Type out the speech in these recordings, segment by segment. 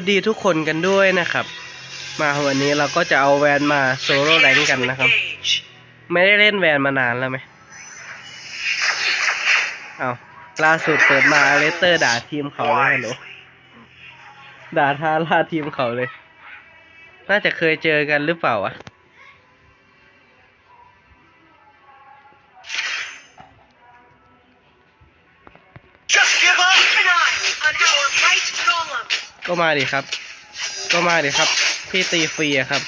วัสดีทุกคนกันด้วยนะครับ มาวันนี้เราก็จะเอาแวนมาโซโล่แรงกันนะครับ ไม่ได้เล่นแวนมานานแล้วไหมเอาล่าสุดเปิดมาเลสเตอร์ด่าทีมเขาเลยฮัลโหลด่าท้าล่าทีมเขาเลย น่าจะเคยเจอกันหรือเปล่าวะ Just give up. Keep an eye on our right golem. ก็มาดิครับ ก็มาดิครับ พี่ตีฟรีอะครับ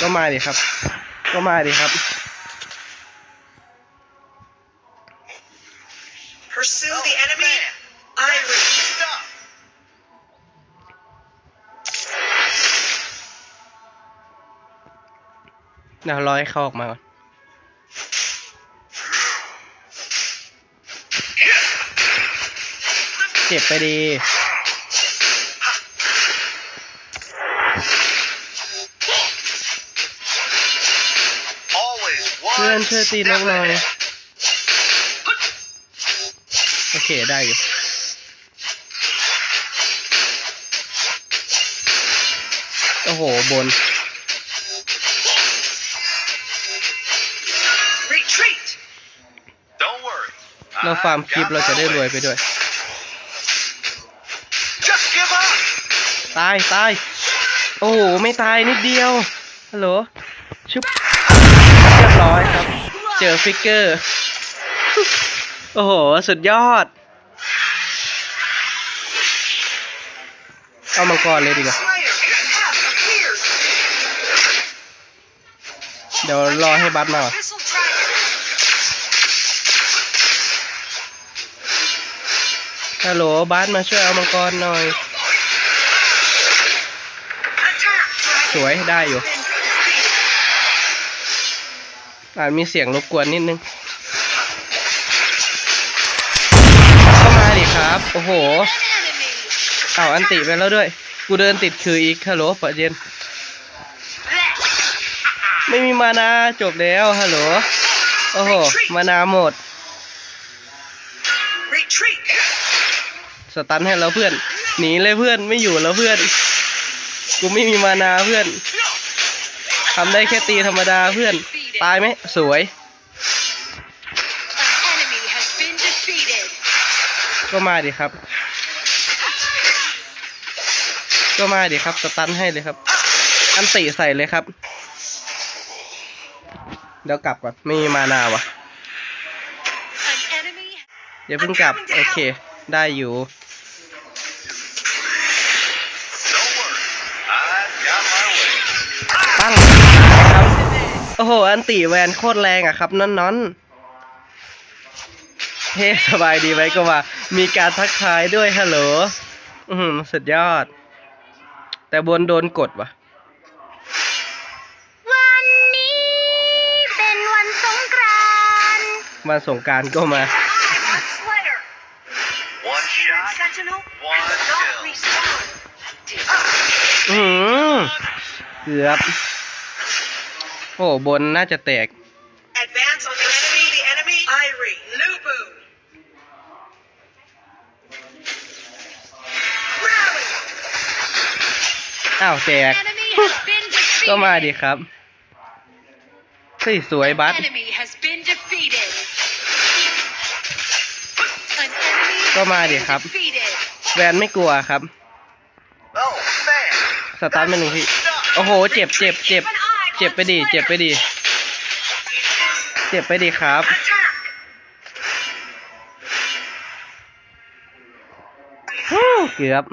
ก็มาดิครับ ก็มาดิครับ Pursue the enemy. Iris. Stop. เดี๋ยวรอให้เขาออกมาก่อน เจ็บไปดี Always เพื่อน one ช่วยตีน step กหน่อย ahead. โอเคได้อยู่โอ้โห บน Retreat. Don't worry. เราฟาร์ม I've คลิป got เราจะ my ได้รวย ways. ไปด้วย ตายตายโอ้ไม่ตายนิดเดียวฮัลโหลชุบเรียบร้อยครับ เจอฟิกเกอร์ โอ้โห สุดยอด เอามังกรเลยดีกว่าเดี๋ยวรอให้บัสมาก่อนฮัลโหลบัสมาช่วยเอามังกรหน่อย Attack. สวยได้อยู่ Been defeated. อาจมีเสียงรบกวนนิดนึงเข้ามาดิครับ โอ้โห An enemy. เอาอันติไปแล้วด้วย กูเดินติดคืออีกฮัลโหลปะเจนไม่มีมานาจบแล้วฮัลโหลโอ้โห มานาหมด Retreat. สตันให้แล้วเพื่อน หนีเลยเพื่อนไม่อยู่แล้วเพื่อน กูไม่มีมานาเพื่อนทำได้แค่ตีธรรมดาเพื่อน ตายไหมสวย An enemy has been defeated. ก็มาดิครับ ก็มาดิครับ สตันให้เลยครับ อันติใส่เลยครับ เดี๋ยวกลับก่อน ไม่มีมานาวะ An enemy อย่าเพิ่งกลับ โอเค ได้อยู่ Don't worry. I've got my ways. ปั้งครับ โอ้โห อันติแวนโคตรแรงอะครับนอนๆเฮ้สบายดีไหมก็ว่า มีการทักทายด้วยฮัลโหล อือหือสุดยอด แต่บนโดนกดว่ะวันนี้เป็นวันสงกรานต์วันสงกรารก็มา Slayer. One shot, Sentinel one has not kill. respawned. อือหือเกือบ โอ้บนน่าจะแตก Advance on the enemy. The enemy. Irie. Lubu. Rally. อ้าวแตก Enemy has been defeated. ก็มาดิครับเฮ้ยสวยบัส Enemy has been defeated. An enemy ก็ has มาดิ been ครับ defeated. แวนไม่กลัวครับ Oh man. สตาร์ทไปหนึ่งทีโอ้โห เจ็บเจ็บเจ็บ Keep an eye เจ็บ on ไปดีเจ็บไป Slayer. ดีเจ็บไปดีครับ Attack. ฮู้เกือบ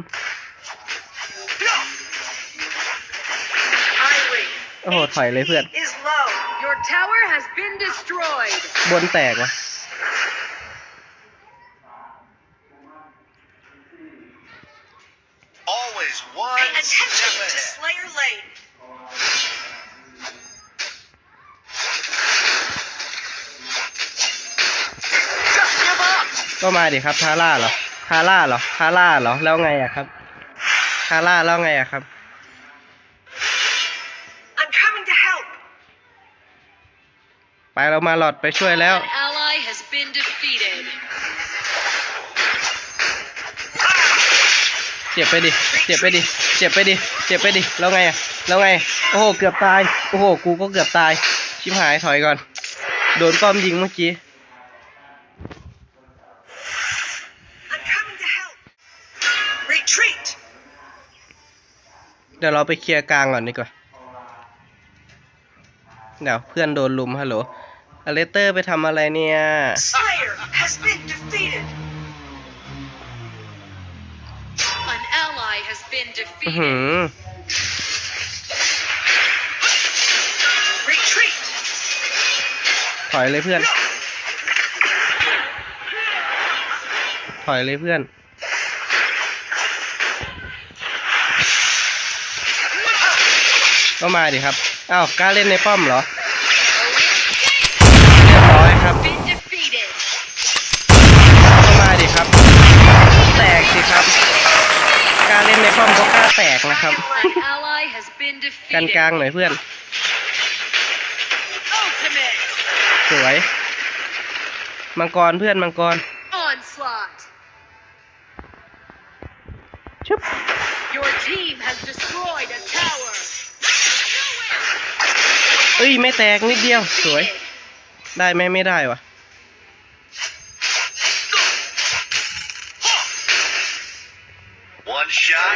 Irie. โอ้โห ถอยเลยเพื่อน Is low. Your tower has been destroyed. บนแตกว่ะ ก็มาดิครับทาร่าเหรอทาร่าเหรอทาร่าเหรอแล้วไงอะครับทาร่าแล้วไงอะครับ I'm coming to help. ไปเรามาหลอดไปช่วยแล้ว An ally has been defeated. เจ็บไปดิ เจ็บไปดิ เจ็บไปดิ เจ็บไปดิ แล้วไงอะแล้วไง โอ้โห เกือบตาย โอ้โห กูก็เกือบตาย ชิบหายถอยก่อน โดนป้อมยิงเมื่อกี้ ดี๋ยวเราไปเคลียร์กลางก่อนดีกว่า เดี๋ยวเพื่อนโดนลุมฮัลโหลอเลเตอร์ไปทำอะไรเนี่ย Slayer has been defeated. An ally has been อื้อหื defeated. อ Retreat. ถอยเลยเพื่อน ถอยเลยเพื่อน ก็มาดิครับอ้าวกล้าเล่นในป้อมเหรอเรียบร้อยครับ Been defeated. ก็มาดิครับ แตกสิครับกล้าเล่นในป้อมก็กล้าแตกนะครับ An ally has been กันกลาง defeated. หน่อยเพื่อน Ultimate สวย มังกรเพื่อนมังกร onslaught. ชึบ Your team has destroyed a tower. เอ้ยไม่แตกนิดเดียวสวย ได้ไหมไม่ได้วะ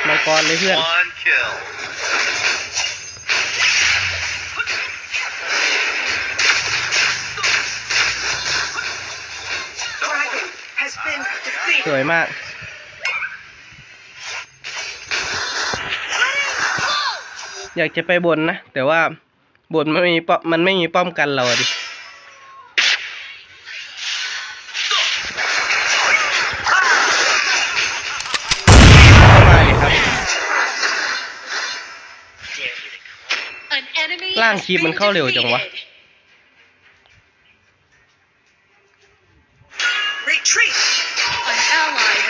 มังกรเลยเพื่อนสวยมาก อยากจะไปบนนะ แต่ว่า บนไม่มีป้อมมันไม่มีป้อมกันเราดิเข้ามาดิครับ An enemy ร่างคีบมันเข้าเร็วจังวะ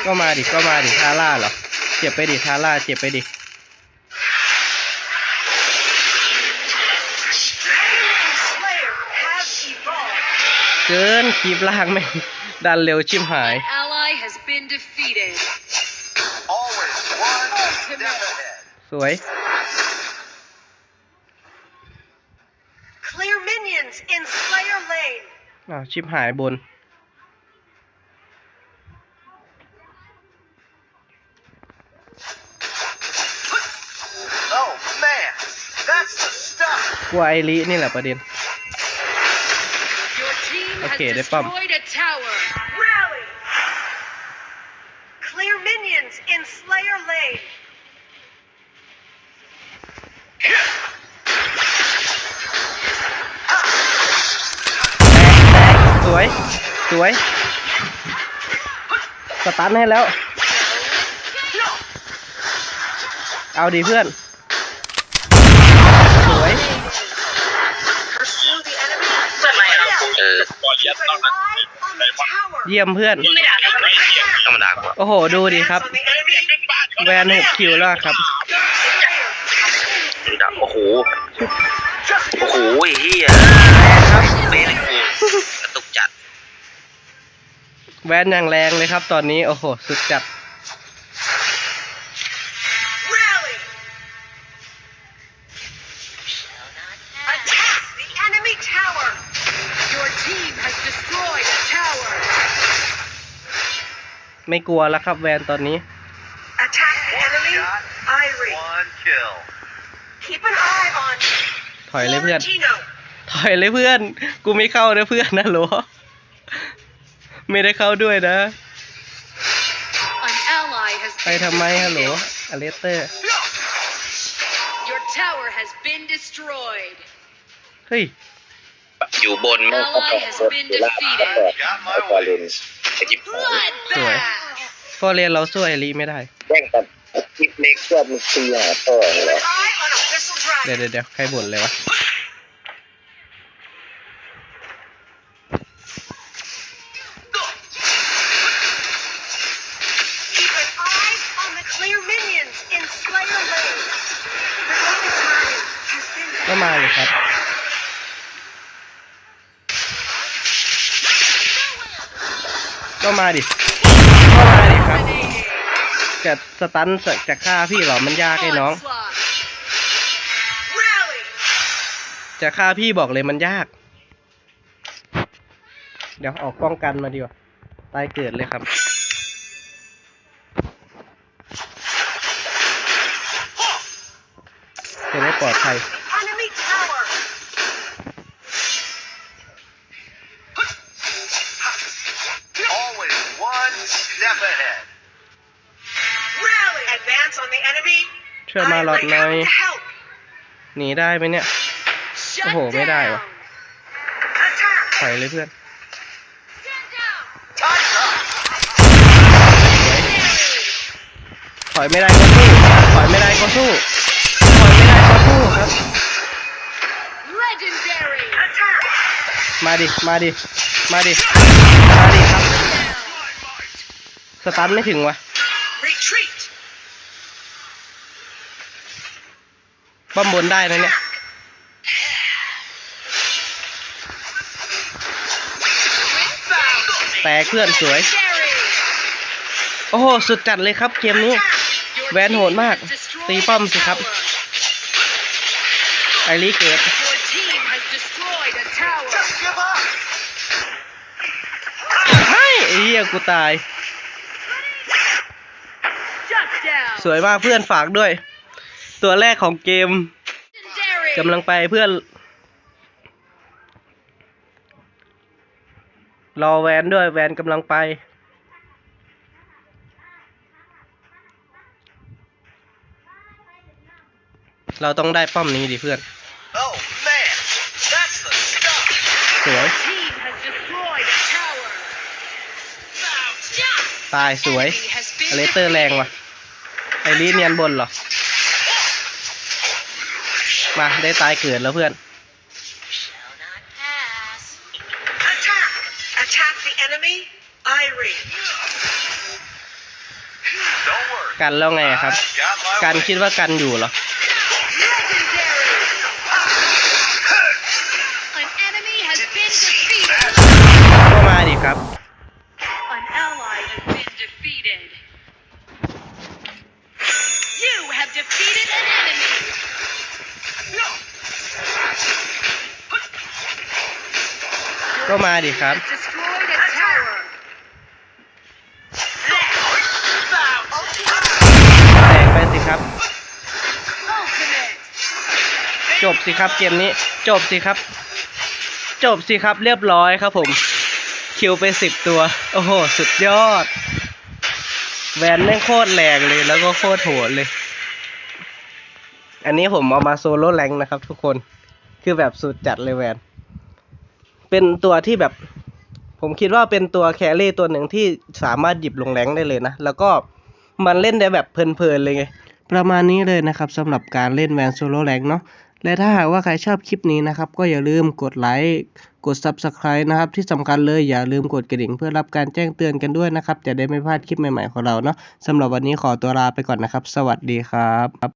ก็มาดิก็มาดิทาร่าเหรอ เจ็บไปดิทาร่าเจ็บไปดิ เกินคีบล่างไม่งดันเร็วชิมหาย An ally has been defeated. Always one step ahead. สวย Clear minions in Slayer lane. อ้าวชิบหายบน Oh man, that's the stuff. กลัวไอรินี่แหละประเด็น Your team has Okay, they bump. destroyed a tower. Rally. Clear minions in Slayer lane. แตกแตกสวย สวย สตันให้แล้ว เอาดีเพื่อน เยี่ยมเพื่อน ธรรมดากว่าโอ้โห ดูดิครับ On the enemy. แวนหกคิวแล้วครับธรรมดาโอ้โห โอ้โหไอ้เฮียเบนกูกระตุกจัด แวนอย่างแรงเลยครับ ตอนนี้ โอ้โห สุดจัด ไม่กลัวแล้วครับแวนตอนนี้ Attack the enemy. Shot, Irie. one kill. Keep an eye on ถอยเลยเพื่อน Florentino. ถอยเลยเพื่อน กูไม่เข้านะเพื่อนนะโหลไม่ได้เข้าด้วยนะ An ally has ไป been ทำไมฮัลโหล defeated. อเลสเตอร์ Your tower has been destroyed. เฮ้ย อยู่บนไม่ก็ต้องรถอยู่ล่างก็แตก Got ไอ้ my ฟอร์เรน way. ไอ้จิ๊บหาย Bloodbath. ฟอร์เรนเราสู้ไอรีไม่ได้ แย่งกันจิ๊บเล็กเพื่อนมึงตีหาพ่อเหร Keep อ an eye on Abyssal เดี๋ยว Dragon. เดี๋ยวเดี๋ยวใครบ่นเลยวะ Keep an eye on the clear minions in Slayer Lane. The only time has been ก็มาเลยครับ ก็มาดิ ก็มาดิครับจะสตันจะฆ่าพี่เหรอมันยากไอ้น้อง จะฆ่าพี่บอกเลยมันยาก เดี๋ยวออกป้องกันมาดีกว่าตายเกิดเลยครับจะได้ปลอดภัย ช่วยมาหลอด Irie หน่อย coming to help. หนีได้ไหมเนี่ย Shut Oh, ไม่ได้วะ down. Attack. ถอยเลยเพื่อน Time's up. ถอยไม่ได้ก็สู้ถอยไม่ได้ก็สู้ถอยไม่ได้ก็สู้ครับ Legendary. Attack. มาดิ มาดิ มาดิ มาดิครับ สตันไม่ถึงวะ Retreat. ป้อมบนได้นะเนี่ยแตกเพื่อนสวย โอ้โห สุดจัดเลยครับเกมนี้ แวนโหดมาก ตีป้อมสิครับไอรีเกิด Your team has destroyed a tower. Just give up. ไอ้ไอ้เหี้ยกูตาย สวยมากเพื่อนฝากด้วย ตัวแรกของเกม Legendary. กำลังไปเพื่อนรอแวนด้วยแวนกำลังไป เราต้องได้ป้อมนี้ดิเพื่อน Oh man, that's the stuff. สวย Team has destroyed a tower. ตายสวย Enemy has been อเลสเตอร์แรงว่ะ ไอรีเนียนบนเหรอ มาได้ตายเกิดแล้วเพื่อน Attack. Attack the enemy. Irie. Don't worry. กันแล้วไงอะครับ I've got my กัน way. คิดว่ากันอยู่เหรอ Legendary. An enemy has been defeated. ก็มาดิครับ ก็มาดิครับ แตกไปสิครับ จบสิครับเกมนี้ จบสิครับ จบสิครับเรียบร้อยครับผม คิวไปสิบตัว โอ้โห สุดยอด แวนแม่งโคตรแรงเลย แล้วก็โคตรโหดเลย อันนี้ผมเอามาโซโล่แรงนะครับทุกคน คือแบบสุดจัดเลยแวน เป็นตัวที่แบบ ผมคิดว่าเป็นตัวแครี่ตัวหนึ่งที่สามารถหยิบลงแรงได้เลยนะ แล้วก็มันเล่นได้แบบเพลินๆเลยไง ประมาณนี้เลยนะครับสำหรับการเล่นแวนโซโล่แรงเนาะและถ้าหากว่าใครชอบคลิปนี้นะครับ ก็อย่าลืมกดไลค์กด Subscribe นะครับ ที่สำคัญเลยอย่าลืมกดกระดิ่งเพื่อรับการแจ้งเตือนกันด้วยนะครับ จะได้ไม่พลาดคลิปใหม่ๆของเราเนาะสำหรับวันนี้ขอตัวลาไปก่อนนะครับ สวัสดีครับ